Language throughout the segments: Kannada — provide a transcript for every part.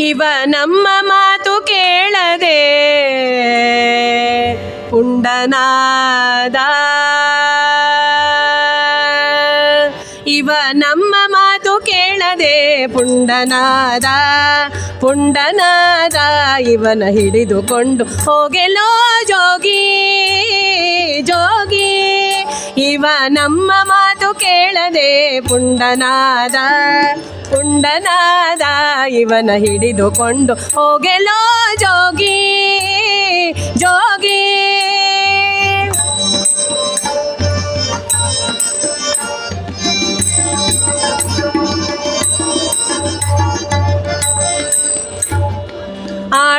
ಇವ ನಮ್ಮ ಮಾತು ಕೇಳದೆ ಪುಂಡನಾದ ಇವ ನಮ್ಮ ಮಾತು ಕೇಳದೆ ಪುಂಡನಾದ ಪುಂಡನಾದ. ಇವನ ಹಿಡಿದುಕೊಂಡು ಹೋಗೆಲೋ ಜೋಗಿ ಜೋಗಿ. ಇವ ನಮ್ಮ ಕೇಳದೆ ಪುಂಡನಾದ ಪುಂಡನಾದ ಇವನ ಹಿಡಿದುಕೊಂಡು ಹೋಗೆಲೋ ಜೋಗಿ.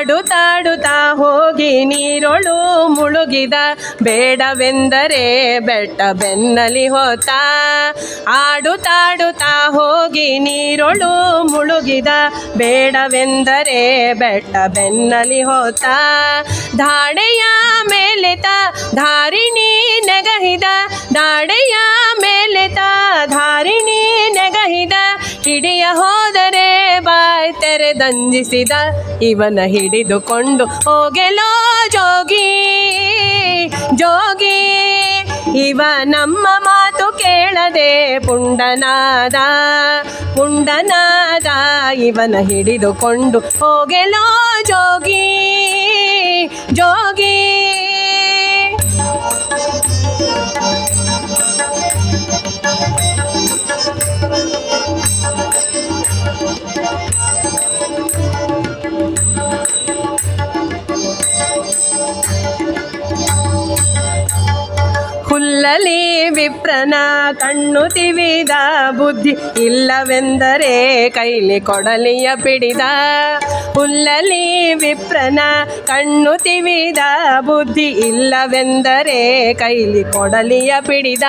ಆಡುತ್ತಾಡುತ್ತಾ ಹೋಗಿ ನೀರೊಳು ಮುಳುಗಿದ ಬೇಡವೆಂದರೆ ಬೆಟ್ಟ ಬೆನ್ನಲಿ ಹೋತ. ಆಡುತ್ತಾಡುತ್ತಾ ಹೋಗಿ ನೀರೊಳು ಮುಳುಗಿದ ಬೇಡವೆಂದರೆ ಬೆಟ್ಟ ಬೆನ್ನಲಿ ಹೋತ. ದಾಡೆಯ ಮೇಲೆತ ಧಾರಿಣಿ ನೆಗಹಿದ ದಾಡೆಯ ಮೇಲೆತ ಧಾರಿಣಿ ನೆಗಹಿದ, ಹಿಡಿಯ ಹೋದರೆ ಬಾಯ್ ತೆರೆದಂಜಿಸಿದ ಇವನ ಹಿಡಿದುಕೊಂಡು ಹೋಗೆಲೋ ಜೋಗಿ ಜೋಗಿ. ಇವ ನಮ್ಮ ಮಾತು ಕೇಳದೆ ಪುಂಡನಾದ ಪುಂಡನಾದ ಇವನ ಹಿಡಿದುಕೊಂಡು ಹೋಗೆಲೋ ಜೋಗಿ ಜೋಗಿ. ಹುಲ್ಲಲಿ ವಿಪ್ರನ ಕಣ್ಣು ತಿವಿದ ಬುದ್ಧಿ ಇಲ್ಲವೆಂದರೆ ಕೈಲಿ ಕೊಡಲಿಯ ಪಿಡಿದ. ಹುಲ್ಲಲಿ ವಿಪ್ರನ ಕಣ್ಣು ತಿವಿದ ಬುದ್ಧಿ ಇಲ್ಲವೆಂದರೆ ಕೈಲಿ ಕೊಡಲಿಯ ಪಿಡಿದ.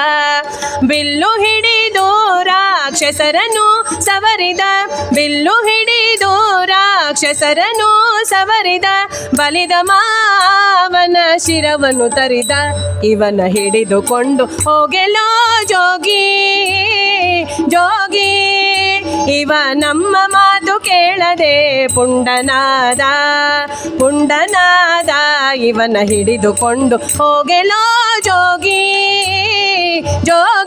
ಬಿಲ್ಲು ಹಿಡಿದು ರಾಕ್ಷಸರನು ಸವರಿದ. ಬಿಲ್ಲು ಹಿಡಿದು ರಾಕ್ಷಸರನು ಸವರಿದ, ಬಲಿದ ಮಾವನ ಶಿರವನ್ನು ತರಿದ. ಇವನ ಹಿಡಿದುಕೊಂಡು ಹೋಗೆಲೋ ಜೋಗಿ ಜೋಗಿ. ಇವ ನಮ್ಮ ಮಾತು ಕೇಳದೆ ಪುಂಡನಾದ ಪುಂಡನಾದ. ಇವನ ಹಿಡಿದುಕೊಂಡು ಹೋಗೆಲೋ ಜೋಗಿ ಜೋಗಿ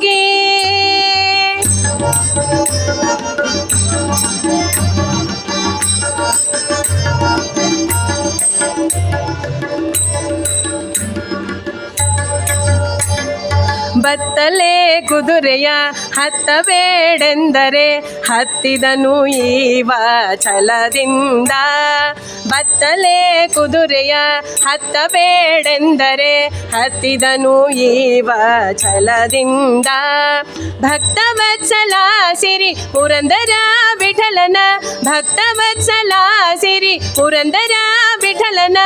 ಬತ್ತಲೆ ಕುದುರೆಯ ಹತ್ತಬೇಡೆಂದರೆ ಹತ್ತಿದನು ಈವ ಛಲದಿಂದ. ಬತ್ತಲೆ ಕುದುರೆಯ ಹತ್ತಬೇಡೆಂದರೆ ಹತ್ತಿದನು ಈವ ಛಲದಿಂದ. ಭಕ್ತವತ್ಸಲ ಸಿರಿ ಪುರಂದರ ವಿಠಲನ, ಭಕ್ತವತ್ಸಲ ಸಿರಿ ಪುರಂದರ ವಿಠಲನ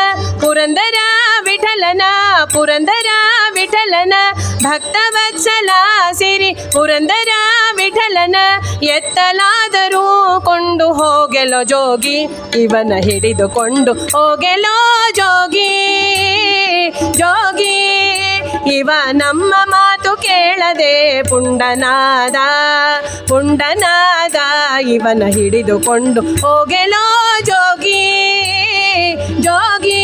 ಪುರಂದರ ವಿಠಲನ ಪುರಂದರ ವಿಠಲನ. ಭಕ್ತವತ್ಸಲ ಸಿರಿ ಪುರಂದರ ವಿಠಲನ ಎತ್ತಲಾದರೂ ಕೊಂಡು ಹೋಗೆಲೋ ಜೋಗಿ, ಇವನ ಹಿಡಿದುಕೊಂಡು ಹೋಗೆಲೋ ಜೋಗಿ. ಜೋಗಿ, ಇವ ನಮ್ಮ ಮಾತು ಕೇಳದೆ ಪುಂಡನಾದ ಪುಂಡನಾದ, ಇವನ ಹಿಡಿದುಕೊಂಡು ಹೋಗೆಲೋ ಜೋಗಿ. ಜೋಗಿ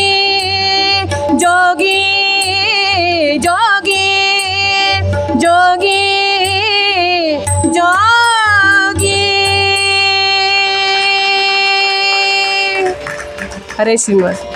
रेसिंगवर